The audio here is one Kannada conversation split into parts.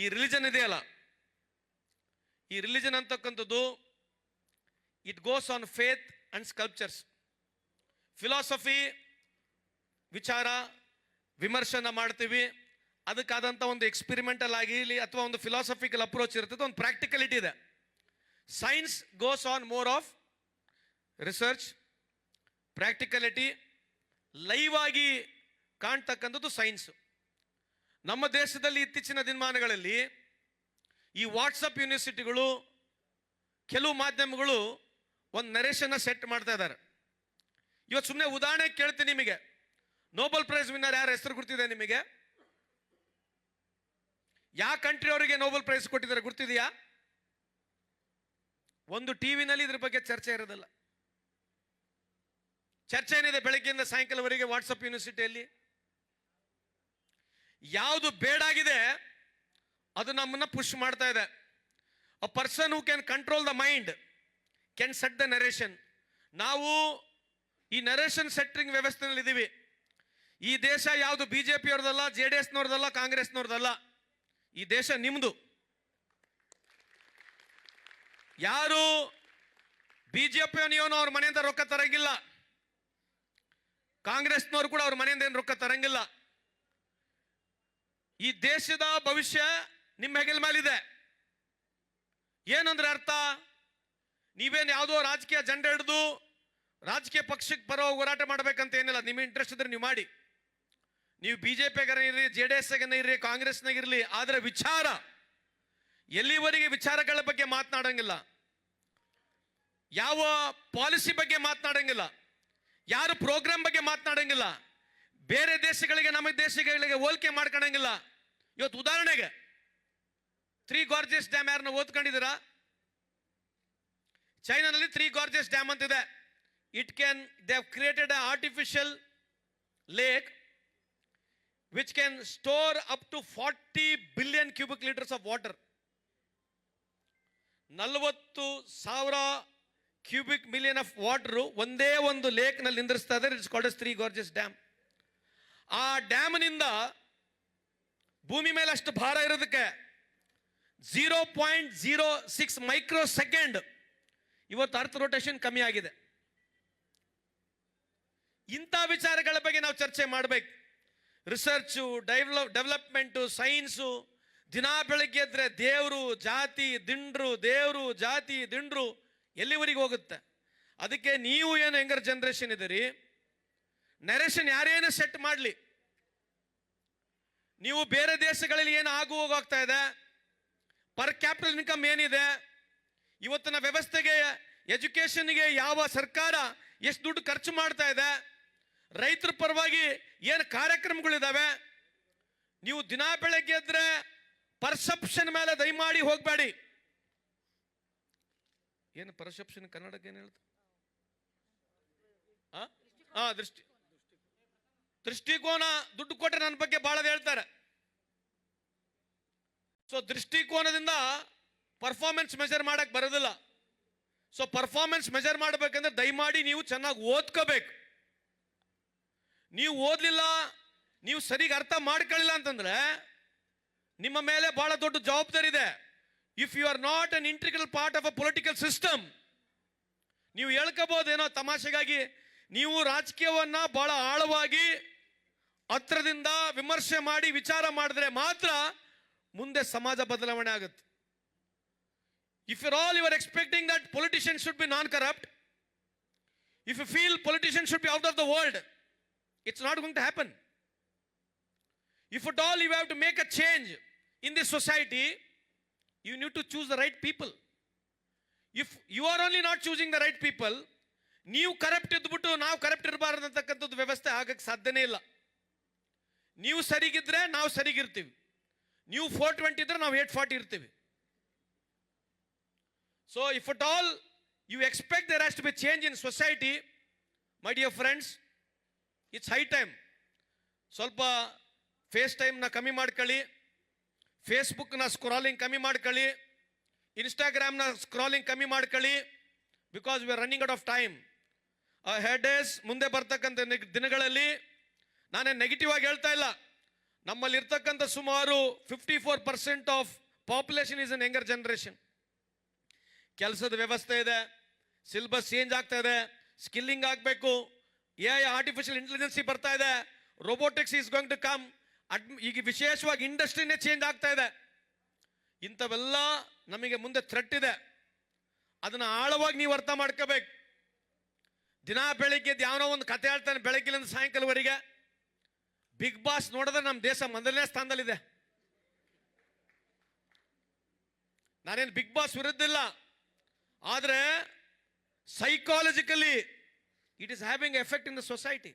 ಈ ರಿಲಿಜನ್ ಇದೆಯಲ್ಲ? ಈ ರಿಲಿಜನ್ ಅಂತಕ್ಕಂಥದ್ದು it goes on faith and sculptures philosophy ವಿಚಾರ, ವಿಮರ್ಶನ ಮಾಡ್ತೀವಿ. ಅದಕ್ಕಾದಂಥ ಒಂದು ಎಕ್ಸ್ಪಿರಿಮೆಂಟಲ್ ಆಗಿರಲಿ ಅಥವಾ ಒಂದು ಫಿಲಾಸಫಿಕಲ್ ಅಪ್ರೋಚ್ ಇರ್ತದೆ, ಒಂದು ಪ್ರಾಕ್ಟಿಕಲಿಟಿ ಇದೆ. Science goes on more of research practicality live ಆಗಿ ಕಾಣ್ತಕ್ಕಂಥದ್ದು ಸೈನ್ಸ್ ನಮ್ಮ ದೇಶದಲ್ಲಿ ಇತ್ತೀಚಿನ ದಿನಮಾನಗಳಲ್ಲಿ ಈ ವಾಟ್ಸಪ್ ಯೂನಿವರ್ಸಿಟಿಗಳು, ಕೆಲವು ಮಾಧ್ಯಮಗಳು ಒಂದು ನರೇಶನ್ನ ಸೆಟ್ ಮಾಡ್ತಾ ಇದ್ದಾರೆ. ಇವತ್ತು ಸುಮ್ಮನೆ ಉದಾಹರಣೆ ಕೇಳ್ತೀನಿ ನಿಮಗೆ. ನೋಬೆಲ್ ಪ್ರೈಸ್ ವಿನ್ನರ್ ಯಾರ ಹೆಸರು ಗುರ್ತಿದೆ ನಿಮಗೆ? ಯಾವ ಕಂಟ್ರಿ ಅವರಿಗೆ ನೋಬೆಲ್ ಪ್ರೈಸ್ ಕೊಟ್ಟಿದ್ದಾರೆ ಗೊತ್ತಿದೆಯಾ ಒಂದು ಟಿವಿನಲ್ಲಿ ಇದ್ರ ಬಗ್ಗೆ ಚರ್ಚೆ ಇರೋದಿಲ್ಲ. ಚರ್ಚೆ ಏನಿದೆ? ಬೆಳಗ್ಗೆಯಿಂದ ಸಾಯಂಕಾಲವರೆಗೆ ವಾಟ್ಸಪ್ ಯೂನಿವರ್ಸಿಟಿಯಲ್ಲಿ ಯಾವುದು ಬೇಡಾಗಿದೆ, ಅದು ನಮ್ಮನ್ನ ಪುಷ್ ಮಾಡ್ತಾ ಇದೆ. A person who can control the mind can set the narration ನಾವು ಈ ನರೇಷನ್ ಸೆಟ್ಟಿಂಗ್ ವ್ಯವಸ್ಥೆನಲ್ಲಿ ಇದ್ದೀವಿ ಈ ದೇಶ ಯಾವುದು ಬಿ ಜೆ ಪಿಯವ್ರದಲ್ಲ ಜೆ ಡಿ ಎಸ್ನವ್ರದಲ್ಲ, ಕಾಂಗ್ರೆಸ್ನವ್ರದಲ್ಲ, ಈ ದೇಶ ನಿಮ್ಮದು ಯಾರು ಬಿ ಜೆ ಪಿಯವನು ಅವ್ರ ಮನೆಯಿಂದ ರೊಕ್ಕ ತರಂಗಿಲ್ಲ. ಕಾಂಗ್ರೆಸ್ನವ್ರು ಕೂಡ ಅವ್ರ ಮನೆಯಿಂದ ಏನು ರೊಕ್ಕ ತರಂಗಿಲ್ಲ. ಈ ದೇಶದ ಭವಿಷ್ಯ ನಿಮ್ಮ ಹೆಗಲ ಮೇಲಿದೆ. ಏನಂದ್ರೆ ಅರ್ಥ? ನೀವೇನು ಯಾವುದೋ ರಾಜಕೀಯ ಜಂಡ ಹಿಡಿದು ರಾಜಕೀಯ ಪಕ್ಷಕ್ಕೆ ಬರೋ ಹೋರಾಟ ಮಾಡ್ಬೇಕಂತ ಏನಿಲ್ಲ. ನಿಮ್ಮ ಇಂಟ್ರೆಸ್ಟ್ ಇದ್ರೆ ನೀವು ಮಾಡಿ. ನೀವು ಬಿ ಜೆ ಪಿಗಾರ ಇರ್ರಿ ಜೆ ಡಿ ಎಸ್ ಇರ್ರಿ ಕಾಂಗ್ರೆಸ್ನಾಗಿರಲಿ ಆದರೆ ವಿಚಾರ ಎಲ್ಲಿವರೆಗೆ ವಿಚಾರಗಳ ಬಗ್ಗೆ ಮಾತನಾಡಂಗಿಲ್ಲ. ಯಾವ ಪಾಲಿಸಿ ಬಗ್ಗೆ ಮಾತನಾಡಂಗಿಲ್ಲ. ಯಾರು ಪ್ರೋಗ್ರಾಮ್ ಬಗ್ಗೆ ಮಾತನಾಡಂಗಿಲ್ಲ. ಬೇರೆ ದೇಶಗಳಿಗೆ, ನಮ್ಮ ದೇಶಗಳಿಗೆ ಹೋಲಿಕೆ ಮಾಡ್ಕೊಳಂಗಿಲ್ಲ. ಇವತ್ತು ಉದಾಹರಣೆಗೆ ತ್ರೀ ಗಾರ್ಜಿಯಸ್ ಡ್ಯಾಮ್ ಯಾರನ್ನ ಓದ್ಕೊಂಡಿದ್ದೀರಾ? ಚೈನಾನಲ್ಲಿ ತ್ರೀ ಗಾರ್ಜಿಯಸ್ ಡ್ಯಾಮ್ ಅಂತಿದೆ. It can they have created a artificial lake which can store up to forty billion cubic liters of water ನಲವತ್ತು ಸಾವಿರ ಕ್ಯೂಬಿಕ್ ಮಿಲಿಯನ್ ಆಫ್ ವಾಟರ್ ಒಂದೇ ಒಂದು ಲೇಕ್ನಲ್ಲಿ ನಿಂದಿರಿಸ್ತಾ ಇದ್ದಾರೆ. It's called Three Gorges Dam ಆ ಡ್ಯಾಮ್ನಿಂದ ಭೂಮಿ ಮೇಲೆ ಅಷ್ಟು ಭಾರ ಇರೋದಕ್ಕೆ zero point zero six micro second ಇವತ್ತು ಅರ್ಥ ರೊಟೇಷನ್ ಕಮ್ಮಿ ಆಗಿದೆ. ಇಂಥ ವಿಚಾರಗಳ ಬಗ್ಗೆ ನಾವು ಚರ್ಚೆ ಮಾಡಬೇಕು. ರಿಸರ್ಚು ಡೆವಲಪ್ ಡೆವಲಪ್ಮೆಂಟು ಸೈನ್ಸು ದಿನ ಬೆಳಗ್ಗೆ ಎದ್ರೆ ದೇವರು, ಜಾತಿ, ದಿಂಡ್ರು, ದೇವರು, ಜಾತಿ, ದಿಂಡ್ರು ಎಲ್ಲಿವರೆಗೆ ಹೋಗುತ್ತೆ? ಅದಕ್ಕೆ ನೀವು ಏನು ಯಂಗರ್ ಜನ್ರೇಷನ್ ಇದ್ದೀರಿ ನರೇಷನ್ ಯಾರೇನು ಸೆಟ್ ಮಾಡಲಿ? ನೀವು ಬೇರೆ ದೇಶಗಳಲ್ಲಿ ಏನು ಆಗು ಹೋಗ್ತಾ ಇದೆ? ಪರ್ ಕ್ಯಾಪಿಟಲ್ ಇನ್ಕಮ್ ಏನಿದೆ? ಇವತ್ತಿನ ವ್ಯವಸ್ಥೆಗೆ ಎಜುಕೇಷನ್ಗೆ ಯಾವ ಸರ್ಕಾರ ಎಷ್ಟು ದುಡ್ಡು ಖರ್ಚು ಮಾಡ್ತಾ ಇದೆ? ರೈತರ ಪರವಾಗಿ ಏನು ಕಾರ್ಯಕ್ರಮಗಳಿದಾವೆ? ನೀವು ದಿನ ಬೆಳಗ್ಗೆ ಎದ್ರೆ ಪರ್ಸೆಪ್ಷನ್ ಮೇಲೆ ದಯಮಾಡಿ ಹೋಗಬೇಡಿ. ಏನು ಪರ್ಸೆಪ್ಷನ್ ಕನ್ನಡಕ್ಕೆ ಏನು ಹೇಳ್ತಾರೆ? ಹಾಂ ಆ, ದೃಷ್ಟಿ. ದೃಷ್ಟಿಕೋನ ದುಡ್ಡು ಕೊಟ್ಟರೆ ನನ್ನ ಬಗ್ಗೆ ಬಹಳ ಹೇಳ್ತಾರೆ. ಸೊ ದೃಷ್ಟಿಕೋನದಿಂದ ಪರ್ಫಾರ್ಮೆನ್ಸ್ ಮೆಜರ್ ಮಾಡಕ್ ಬರೋದಿಲ್ಲ. ಸೊ ಪರ್ಫಾರ್ಮೆನ್ಸ್ ಮೆಜರ್ ಮಾಡಬೇಕಂದ್ರೆ ದಯಮಾಡಿ ನೀವು ಚೆನ್ನಾಗಿ ಓದ್ಕೋಬೇಕು. ನೀವು ಓದ್ಲಿಲ್ಲ, ನೀವು ಸರಿಗೆ ಅರ್ಥ ಮಾಡ್ಕೊಳ್ಳಿಲ್ಲ ಅಂತಂದ್ರೆ ನಿಮ್ಮ ಮೇಲೆ ಬಹಳ ದೊಡ್ಡ ಜವಾಬ್ದಾರಿ ಇದೆ. If you are not an integral part of a political system ನೀವು ಹೇಳ್ಕೋಬೋದೇನೋ ತಮಾಷೆಗಾಗಿ, ನೀವು ರಾಜಕೀಯವನ್ನ ಬಹಳ ಆಳವಾಗಿ ಹತ್ರದಿಂದ ವಿಮರ್ಶೆ ಮಾಡಿ ವಿಚಾರ ಮಾಡಿದ್ರೆ ಮಾತ್ರ ಮುಂದೆ ಸಮಾಜ ಬದಲಾವಣೆ ಆಗುತ್ತೆ. If you're all you are expecting that politician should be non corrupt if you feel politician should be out of the world it's not going to happen if it all you have to make a change in this society you need to choose the right people if you are only not choosing the right people ನೀವು ಕರಪ್ಟ್ ಇದ್ಬಿಟ್ಟು ನಾವು ಕರಪ್ಟ್ ಇರಬಾರ್ದು ಅಂತಕ್ಕಂಥದ್ದು ವ್ಯವಸ್ಥೆ ಆಗಕ್ಕೆ ಸಾಧ್ಯನೇ ಇಲ್ಲ. ನೀವು ಸರಿಗಿದ್ರೆ ನಾವು ಸರಿಗಿರ್ತೀವಿ. ನೀವು ಫೋರ್ ಟ್ವೆಂಟಿ ಇದ್ರೆ ನಾವು ಏಟ್ ಫಾರ್ಟಿ ಇರ್ತೀವಿ. So if at all you expect there has to be change in society my dear friends it's high time ಸ್ವಲ್ಪ ಫೇಸ್ ಟೈಮ್ನ ಕಮ್ಮಿ ಮಾಡ್ಕೊಳ್ಳಿ ಫೇಸ್ಬುಕ್ನ ಸ್ಕ್ರಾಲಿಂಗ್ ಕಮ್ಮಿ ಮಾಡ್ಕೊಳ್ಳಿ ಇನ್ಸ್ಟಾಗ್ರಾಮ್ನ ಸ್ಕ್ರಾಲಿಂಗ್ ಕಮ್ಮಿ ಮಾಡ್ಕೊಳ್ಳಿ because we are running out of time head days ಮುಂದೆ ಬರ್ತಕ್ಕಂಥ ದಿನಗಳಲ್ಲಿ ನಾನೇ ನೆಗೆಟಿವ್ ಆಗಿ ಹೇಳ್ತಾ ಇಲ್ಲ. ನಮ್ಮಲ್ಲಿ ಇರ್ತಕ್ಕಂಥ ಸುಮಾರು fifty four percent of population is an younger generation ಕೆಲಸದ ವ್ಯವಸ್ಥೆ ಇದೆ ಸಿಲೆಬಸ್ ಚೇಂಜ್ ಆಗ್ತಾ ಇದೆ ಸ್ಕಿಲ್ಲಿಂಗ್ ಆಗಬೇಕು ಎ ಐ ಆರ್ಟಿಫಿಷಿಯಲ್ ಇಂಟೆಲಿಜೆನ್ಸಿ ಬರ್ತಾ ಇದೆ robotics is going to come ahead ಈಗ ವಿಶೇಷವಾಗಿ ಇಂಡಸ್ಟ್ರಿನೇ ಚೇಂಜ್ ಆಗ್ತಾ ಇದೆ. ಇಂಥವೆಲ್ಲ ನಮಗೆ ಮುಂದೆ ಥ್ರೆಟ್ ಇದೆ. ಅದನ್ನು ಆಳವಾಗಿ ನೀವು ಅರ್ಥ ಮಾಡ್ಕೋಬೇಕು. ದಿನ ಬೆಳಿಗ್ಗೆ ಯಾವನೋ ಒಂದು ಕತೆ ಹೇಳ್ತಾನೆ ಬೆಳಗ್ಗೆಲಿಂದ ಸಾಯಂಕಾಲವರೆಗೆ. ಬಿಗ್ ಬಾಸ್ ನೋಡಿದ್ರೆ ನಮ್ಮ ದೇಶ ಮೊದಲನೇ ಸ್ಥಾನದಲ್ಲಿದೆ. ನಾನೇನು ಬಿಗ್ ಬಾಸ್ ವಿರುದ್ಧ ಇಲ್ಲ. ಆದರೆ psychologically it is having effect in the society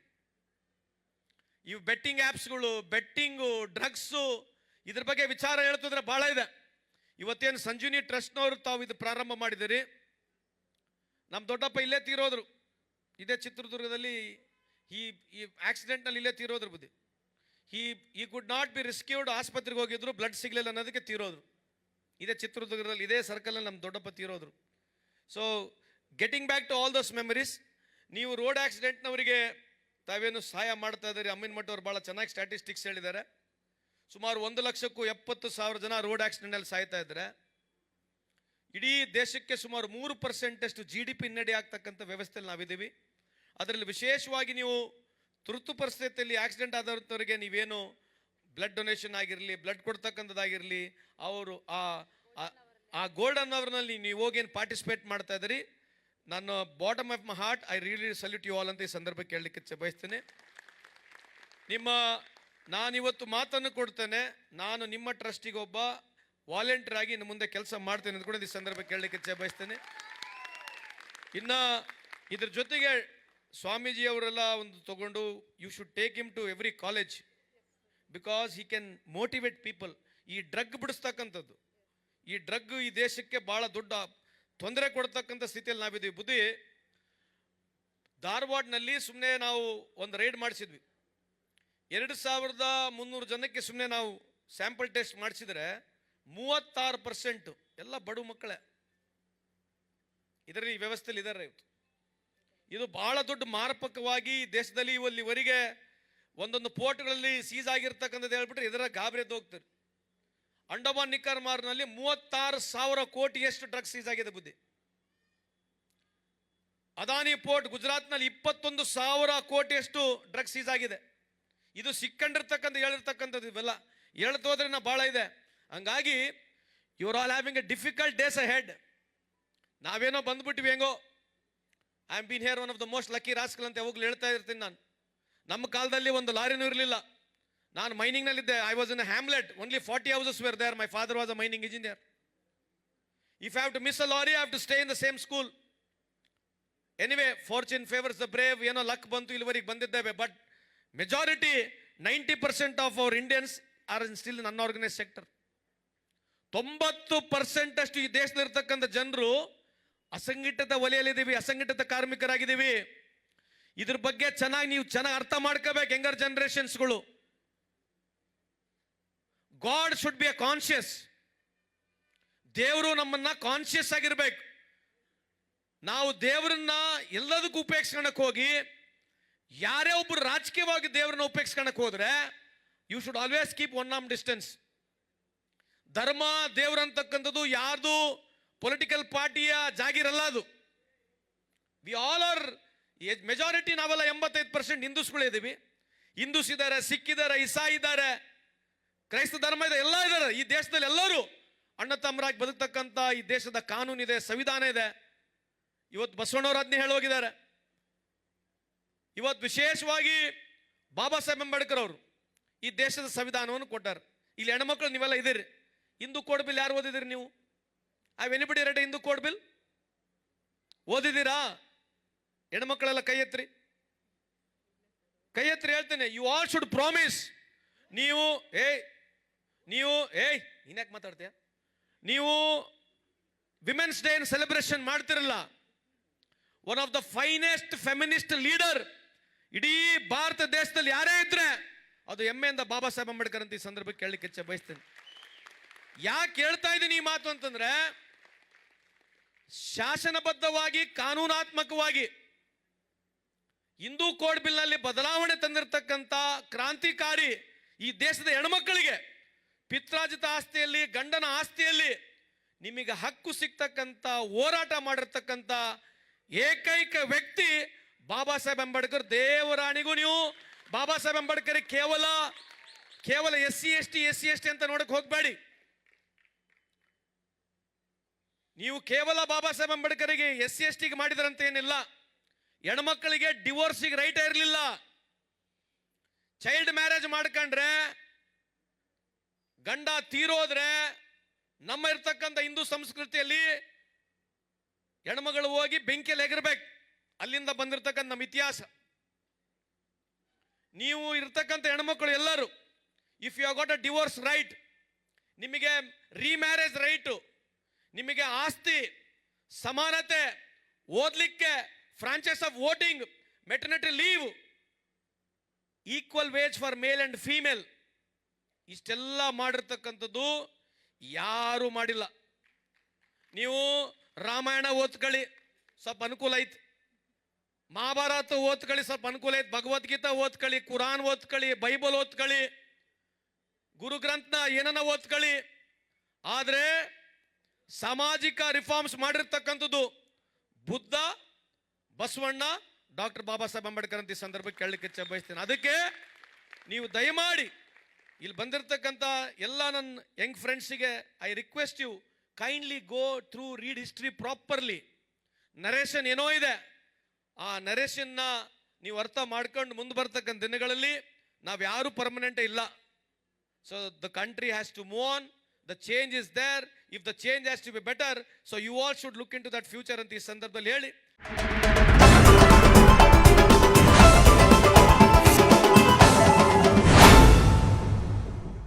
ಇವು ಬೆಟ್ಟಿಂಗ್ ಆ್ಯಪ್ಸ್ಗಳು ಬೆಟ್ಟಿಂಗು ಡ್ರಗ್ಸು ಇದ್ರ ಬಗ್ಗೆ ವಿಚಾರ ಹೇಳ್ತಿದ್ರೆ ಭಾಳ ಇದೆ. ಇವತ್ತೇನು ಸಂಜೀವಿನಿ ಟ್ರಸ್ಟ್ನವರು ತಾವು ಇದು ಪ್ರಾರಂಭ ಮಾಡಿದಿರಿ ನಮ್ಮ ದೊಡ್ಡಪ್ಪ ಇಲ್ಲೇ ತೀರೋದ್ರು. ಇದೇ ಚಿತ್ರದುರ್ಗದಲ್ಲಿ ಈ ಈ ಆಕ್ಸಿಡೆಂಟ್ನಲ್ಲಿ ಇಲ್ಲೇ ತೀರೋದ್ರ ಬುದ್ಧಿ. ಈ ಈ ಕುಡ್ ನಾಟ್ ಬಿ ರಿಸ್ಕ್ಯೂಡ್ ಆಸ್ಪತ್ರೆಗೆ ಹೋಗಿದ್ರು ಬ್ಲಡ್ ಸಿಗಲಿಲ್ಲ ಅನ್ನೋದಕ್ಕೆ ತೀರೋದ್ರು. ಇದೇ ಚಿತ್ರದುರ್ಗದಲ್ಲಿ ಇದೇ ಸರ್ಕಲಲ್ಲಿ ನಮ್ಮ ದೊಡ್ಡಪ್ಪ ತೀರೋದ್ರು. So getting back to all those memories ನೀವು ರೋಡ್ ಆಕ್ಸಿಡೆಂಟ್ನವರಿಗೆ ತಾವೇನು ಸಹಾಯ ಮಾಡ್ತಾ ಇದ್ದೀರಿ? ಅಮ್ಮಿನ ಮಠ ಅವ್ರು ಭಾಳ ಚೆನ್ನಾಗಿ ಸ್ಟ್ಯಾಟಿಸ್ಟಿಕ್ಸ್ ಹೇಳಿದ್ದಾರೆ. ಸುಮಾರು ಒಂದು ಲಕ್ಷಕ್ಕೂ ಎಪ್ಪತ್ತು ಸಾವಿರ ಜನ ರೋಡ್ ಆಕ್ಸಿಡೆಂಟಲ್ಲಿ ಸಾಯ್ತಾ ಇದ್ದಾರೆ ಇಡೀ ದೇಶಕ್ಕೆ ಸುಮಾರು ಮೂರು ಪರ್ಸೆಂಟಷ್ಟು ಜಿ ಡಿ ಪಿ ಹಿನ್ನಡೆ ಆಗ್ತಕ್ಕಂಥ ವ್ಯವಸ್ಥೆಯಲ್ಲಿ ನಾವಿದ್ದೀವಿ. ಅದರಲ್ಲಿ ವಿಶೇಷವಾಗಿ ನೀವು ತುರ್ತು ಪರಿಸ್ಥಿತಿಯಲ್ಲಿ ಆಕ್ಸಿಡೆಂಟ್ ಆದಂಥವ್ರಿಗೆ ನೀವೇನು ಬ್ಲಡ್ ಡೊನೇಷನ್ ಆಗಿರಲಿ ಬ್ಲಡ್ ಕೊಡ್ತಕ್ಕಂಥದ್ದಾಗಿರಲಿ, ಅವರು ಆ, ಆ- ಗೋಲ್ಡನ್ ಅವರ್ನಲ್ಲಿ ನೀವು ಹೋಗೇನು ಪಾರ್ಟಿಸಿಪೇಟ್ ಮಾಡ್ತಾ ಇದ್ದೀರಿ? ನಾನು bottom of my heart I really salute you all ಅಂತ ಈ ಸಂದರ್ಭಕ್ಕೆ ಹೇಳಲಿಕ್ಕೆ ಬಯಸ್ತೇನೆ. ನಿಮ್ಮ ನಾನಿವತ್ತು ಮಾತನ್ನು ಕೊಡ್ತೇನೆ. ನಾನು ನಿಮ್ಮ ಟ್ರಸ್ಟಿಗೆ ಒಬ್ಬ ವಾಲಂಟಿಯರ್ ಆಗಿ ಇನ್ನು ಮುಂದೆ ಕೆಲಸ ಮಾಡ್ತೇನೆ ಅಂತ ಕೂಡ ಈ ಸಂದರ್ಭಕ್ಕೆ ಹೇಳಲಿಕ್ಕೆ ಬಯಸ್ತೇನೆ. ಇನ್ನು ಇದ್ರ ಜೊತೆಗೆ ಸ್ವಾಮೀಜಿ ಅವರೆಲ್ಲ ಒಂದು ತಗೊಂಡು you should take him to every college because he can motivate people ಈ ಡ್ರಗ್ ಬಿಡಿಸ್ತಕ್ಕಂಥದ್ದು, ಈ ಡ್ರಗ್ ಈ ದೇಶಕ್ಕೆ ಬಹಳ ದೊಡ್ಡ ತೊಂದರೆ ಕೊಡ್ತಕ್ಕಂಥ ಸ್ಥಿತಿಯಲ್ಲಿ ನಾವಿದ್ದೀವಿ. ಬುದ್ಧಿ, ಧಾರವಾಡನಲ್ಲಿ ಸುಮ್ಮನೆ ನಾವು ಒಂದು ರೈಡ್ ಮಾಡಿಸಿದ್ವಿ. ಎರಡು ಸಾವಿರದ ಮುನ್ನೂರು ಜನಕ್ಕೆ ಸುಮ್ಮನೆ ನಾವು ಸ್ಯಾಂಪಲ್ ಟೆಸ್ಟ್ ಮಾಡಿಸಿದರೆ ಮೂವತ್ತಾರು ಪರ್ಸೆಂಟು ಎಲ್ಲ ಬಡ ಮಕ್ಕಳೇ. ಇದರಲ್ಲಿ ವ್ಯವಸ್ಥೆಯಲ್ಲಿ ಇದ್ದಾರೆ ಇವತ್ತು. ಇದು ಬಹಳ ದೊಡ್ಡ ಮಾರಪಕವಾಗಿ ದೇಶದಲ್ಲಿ ಇವಲ್ಲಿವರೆಗೆ ಒಂದೊಂದು ಪೋರ್ಟ್ಗಳಲ್ಲಿ ಸೀಸ್ ಆಗಿರ್ತಕ್ಕಂಥದ್ದು ಹೇಳ್ಬಿಟ್ರೆ ಇದರ ಗಾಬರಿ ಹೋಗ್ತಾರೆ ಅಂಡಮಾನ್ ನಿಕಾರ್ಮಾರ್ನಲ್ಲಿ ಮೂವತ್ತಾರು ಸಾವಿರ ಕೋಟಿಯಷ್ಟು ಡ್ರಗ್ಸ್ ಸೀಸ್ ಆಗಿದೆ ಬುದ್ಧಿ. ಅದಾನಿ ಪೋರ್ಟ್ ಗುಜರಾತ್ನಲ್ಲಿ ಇಪ್ಪತ್ತೊಂದು ಸಾವಿರ ಕೋಟಿಯಷ್ಟು ಡ್ರಗ್ಸ್ ಸೀಸ್ ಆಗಿದೆ. ಇದು ಸಿಕ್ಕಂಡಿರ್ತಕ್ಕಂಥ ಹೇಳಿರ್ತಕ್ಕಂಥದ್ದು ಇವೆಲ್ಲ. ಹೇಳ್ತಾ ಹೋದ್ರೆ ನಾ ಭಾಳ ಇದೆ. ಹಂಗಾಗಿ your all having a difficult days ahead ನಾವೇನೋ ಬಂದ್ಬಿಟ್ವಿ ಹೆಂಗೋ I am been here one of the most lucky rascal ಅಂತ ಯಾವಾಗಲೂ ಹೇಳ್ತಾ ಇರ್ತೀನಿ ನಾನು. ನಮ್ಮ ಕಾಲದಲ್ಲಿ ಒಂದು ಲಾರಿನೂ ಇರಲಿಲ್ಲ. ನಾನು ಮೈನಿಂಗ್ನಲ್ಲಿದ್ದೆ I was in hamlet only forty houses where there my father was a mining engineer if have to miss a lorry have to stay in the same school anyway fortune favours the brave ಏನೋ ಲಕ್ ಬಂತು ಇಲ್ಲಿವರೆಗೆ ಬಂದಿದ್ದೇವೆ. But majority ninety percent of our Indians are in still unorganised sector ತೊಂಬತ್ತು ಪರ್ಸೆಂಟ್ ಅಷ್ಟು ಈ ದೇಶದಲ್ಲಿರ್ತಕ್ಕಂಥ ಜನರು ಅಸಂಘಟಿತ ವಲಯಲ್ಲಿದ್ದೀವಿ ಅಸಂಘಟಿತ ಕಾರ್ಮಿಕರಾಗಿದ್ದೀವಿ. ಇದ್ರ ಬಗ್ಗೆ ಚೆನ್ನಾಗಿ ನೀವು ಚೆನ್ನಾಗಿ ಅರ್ಥ ಮಾಡ್ಕೋಬೇಕು younger ಜನರೇಷನ್ಸ್ಗಳು. God should be a conscious. ದೇವರು ನಮ್ಮನ್ನ ಕಾನ್ಶಿಯಸ್ ಆಗಿರ್ಬೇಕು. ನಾವು ದೇವರನ್ನ ಎಲ್ಲದಕ್ಕೂ ಉಪೇಕ್ಷಣಕ್ಕೆ ಹೋಗಿ, ಯಾರೇ ಒಬ್ಬರು ರಾಜಕೀಯವಾಗಿ ದೇವರನ್ನ ಉಪಯೋಗಿಸ್ಕೊಳಕ್ ಹೋದ್ರೆ you should always keep one arm distance ಧರ್ಮ ದೇವರಂತಕ್ಕಂಥದ್ದು ಯಾರ್ದು ಪೊಲಿಟಿಕಲ್ ಪಾರ್ಟಿಯ ಜಾಗಿರಲ್ಲ ಅದು. ವಿ ಆಲ್ ಆರ್ ಮೆಜಾರಿಟಿ ನಾವೆಲ್ಲ ಎಂಬತ್ತೈದು ಪರ್ಸೆಂಟ್ ಹಿಂದೂಸ್ಗಳು ಇದ್ದೀವಿ ಹಿಂದೂಸ್ ಇದ್ದಾರೆ, ಸಿಖ್ ಇದ್ದಾರೆ ಇಸಾ ಇದ್ದಾರೆ, ಕ್ರೈಸ್ತ ಧರ್ಮ ಇದೆ, ಎಲ್ಲ ಇದ್ದಾರೆ. ಈ ದೇಶದಲ್ಲಿ ಎಲ್ಲರೂ ಅಣ್ಣ ತಮ್ಮರಾಗಿ ಬದುಕ್ತಕ್ಕಂಥ ಈ ದೇಶದ ಕಾನೂನಿದೆ ಸಂವಿಧಾನ ಇದೆ. ಇವತ್ತು ಬಸವಣ್ಣವ್ರ ಅದನ್ನೇ ಹೇಳೋಗಿದ್ದಾರೆ. ಇವತ್ತು ವಿಶೇಷವಾಗಿ ಬಾಬಾ ಸಾಹೇಬ್ ಅಂಬೇಡ್ಕರ್ ಅವರು ಈ ದೇಶದ ಸಂವಿಧಾನವನ್ನು ಕೊಟ್ಟಾರೆ. ಇಲ್ಲಿ ಹೆಣ್ಮಕ್ಳು ನೀವೆಲ್ಲ ಇದ್ದೀರಿ. ಹಿಂದೂ ಕೋಡ್ ಬಿಲ್ ಯಾರು ಓದಿದಿರಿ ನೀವು? I anybody read Hindu code bill ಓದಿದ್ದೀರಾ? ಹೆಣ್ಮಕ್ಳೆಲ್ಲ ಕೈ ಎತ್ರಿ ಕೈ ಎತ್ರಿ ಹೇಳ್ತೇನೆ ಯು ಆಲ್ ಶುಡ್ ಪ್ರಾಮಿಸ್ ನೀವು, ಏಯ್ ನೀವು, ಏಯ್ ಇನ್ಯಾಕೆ ಮಾತಾಡ್ತೀಯ? ನೀವು ವಿಮೆನ್ಸ್ ಡೇ ಸೆಲೆಬ್ರೇಷನ್ ಮಾಡ್ತಿರಲ್ಲ. One of the finest feminist leader ಇಡೀ ಭಾರತ ದೇಶದಲ್ಲಿ ಯಾರೇ ಇದ್ರೆ, ಅದು ಹೆಮ್ಮೆಯಿಂದ ಬಾಬಾ ಸಾಹೇಬ್ ಅಂಬೇಡ್ಕರ್ ಅಂತ ಈ ಸಂದರ್ಭಕ್ಕೆ ಕೇಳಲಿಕ್ಕೆ ಬಯಸ್ತೇನೆ. ಯಾಕೆ ಹೇಳ್ತಾ ಇದ್ದೀನಿ ಈ ಮಾತು ಅಂತಂದ್ರೆ ಶಾಸನಬದ್ಧವಾಗಿ, ಕಾನೂನಾತ್ಮಕವಾಗಿ ಹಿಂದೂ ಕೋಡ್ ಬಿಲ್ನಲ್ಲಿ ಬದಲಾವಣೆ ತಂದಿರತಕ್ಕಂಥ ಕ್ರಾಂತಿಕಾರಿ ಈ ದೇಶದ ಹೆಣ್ಮಕ್ಕಳಿಗೆ ಪಿತ್ರಾಜಿತ ಆಸ್ತಿಯಲ್ಲಿ, ಗಂಡನ ಆಸ್ತಿಯಲ್ಲಿ ನಿಮಗೆ ಹಕ್ಕು ಸಿಗ್ತಕ್ಕಂಥ ಹೋರಾಟ ಮಾಡಿರ್ತಕ್ಕಂಥ ಏಕೈಕ ವ್ಯಕ್ತಿ ಬಾಬಾ ಸಾಹೇಬ್ ಅಂಬೇಡ್ಕರ್. ದೇವರಾಣಿಗೂ ನೀವು ಬಾಬಾ ಸಾಹೇಬ್ ಅಂಬೇಡ್ಕರ್ ಕೇವಲ ಕೇವಲ S C S T S C S T ಅಂತ ನೋಡಕ್ ಹೋಗ್ಬೇಡಿ. ನೀವು ಕೇವಲ ಬಾಬಾ ಸಾಹೇಬ್ ಅಂಬೇಡ್ಕರ್ಗೆ ಎಸ್ ಸಿ ಎಸ್ ಟಿಗೆ ಮಾಡಿದ್ರಂತ ಏನಿಲ್ಲ. ಹೆಣ್ಮಕ್ಳಿಗೆ ಡಿವೋರ್ಸಿಗೆ ರೈಟ್ ಇರಲಿಲ್ಲ. ಚೈಲ್ಡ್ ಮ್ಯಾರೇಜ್ ಮಾಡ್ಕೊಂಡ್ರೆ ಗಂಡ ತೀರೋದ್ರೆ ನಮ್ಮ ಇರ್ತಕ್ಕಂಥ ಹಿಂದೂ ಸಂಸ್ಕೃತಿಯಲ್ಲಿ ಹೆಣ್ಮಗಳು ಹೋಗಿ ಬೆಂಕಿಯಲ್ಲಿ ಎಗರ್ಬೇಕು ಅಲ್ಲಿಂದ ಬಂದಿರತಕ್ಕಂಥ ನಮ್ಮ ಇತಿಹಾಸ. ನೀವು ಇರ್ತಕ್ಕಂಥ ಹೆಣ್ಮಕ್ಳು ಎಲ್ಲರೂ if you got a divorce right ನಿಮಗೆ ರೀಮ್ಯಾರೇಜ್ ರೈಟು ನಿಮಗೆ ಆಸ್ತಿ, ಸಮಾನತೆ, ಓದಲಿಕ್ಕೆ franchise of voting maternity leave equal wage for male and female ಇಷ್ಟೆಲ್ಲ ಮಾಡಿರ್ತಕ್ಕಂಥದ್ದು ಯಾರು ಮಾಡಿಲ್ಲ. ನೀವು ರಾಮಾಯಣ ಓದ್ಕೊಳ್ಳಿ, ಸ್ವಲ್ಪ ಅನುಕೂಲ ಐತಿ. ಮಹಾಭಾರತ ಓದ್ಕೊಳ್ಳಿ, ಸ್ವಲ್ಪ ಅನುಕೂಲ ಐತಿ. ಭಗವದ್ಗೀತಾ ಓದ್ಕೊಳ್ಳಿ, ಕುರಾನ್ ಓದ್ಕೊಳ್ಳಿ, ಬೈಬಲ್ ಓದ್ಕೊಳ್ಳಿ, ಗುರುಗ್ರಂಥನ ಏನನ್ನ ಓದ್ಕೊಳ್ಳಿ. ಆದರೆ ಸಾಮಾಜಿಕ ರಿಫಾರ್ಮ್ಸ್ ಮಾಡಿರ್ತಕ್ಕಂಥದ್ದು ಬುದ್ಧ, ಬಸವಣ್ಣ, ಡಾಕ್ಟರ್ ಬಾಬಾ ಸಾಹೇಬ್ ಅಂಬೇಡ್ಕರ್ ಅಂತ ಈ ಸಂದರ್ಭಕ್ಕೆ ಕೇಳಲಿಕ್ಕೆ ಬಯಸ್ತೇನೆ. ಅದಕ್ಕೆ ನೀವು ದಯಮಾಡಿ ಇಲ್ಲಿ ಬಂದಿರತಕ್ಕಂಥ ಎಲ್ಲ ನನ್ನ ಯಂಗ್ ಫ್ರೆಂಡ್ಸಿಗೆ I request you kindly go through read history properly narration ಏನೋ ಇದೆ. ಆ ನರೇಶನ್ನ ನೀವು ಅರ್ಥ ಮಾಡ್ಕೊಂಡು ಮುಂದೆ ಬರ್ತಕ್ಕಂಥ ದಿನಗಳಲ್ಲಿ ನಾವು ಯಾರೂ ಪರ್ಮನೆಂಟ್ ಇಲ್ಲ. So the country has to move on the change is there if the change has to be better so you all should look into that future ಅಂತ ಈ ಸಂದರ್ಭದಲ್ಲಿ ಹೇಳಿ.